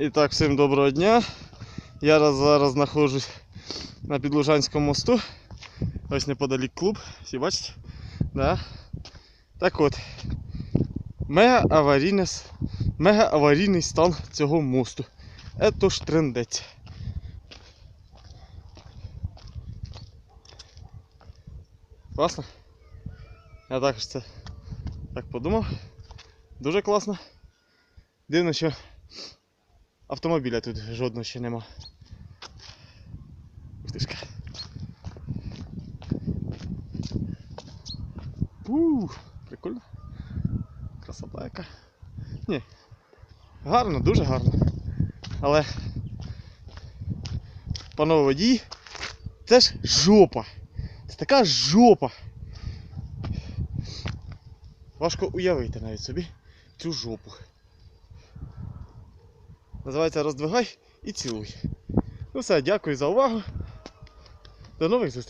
І так, всім доброго дня. Я зараз знаходжусь на Підлужанському мосту. Ось неподалік клуб. Всі бачите? Да. Так от. Мега аварійний, стан цього мосту. Ето ж трендець. Класно? Я також це так подумав. Дуже класно. Дивно, що автомобіля тут жодного ще нема. Ух ти ж. ка. Ух, прикольно. Красота яка. Ні. Гарно, дуже гарно. Але. Панове водії, це ж жопа. Це така жопа. Важко уявити навіть собі цю жопу. Називається роздвигай і цілуй. Ну все, дякую за увагу. До нових зустрічей.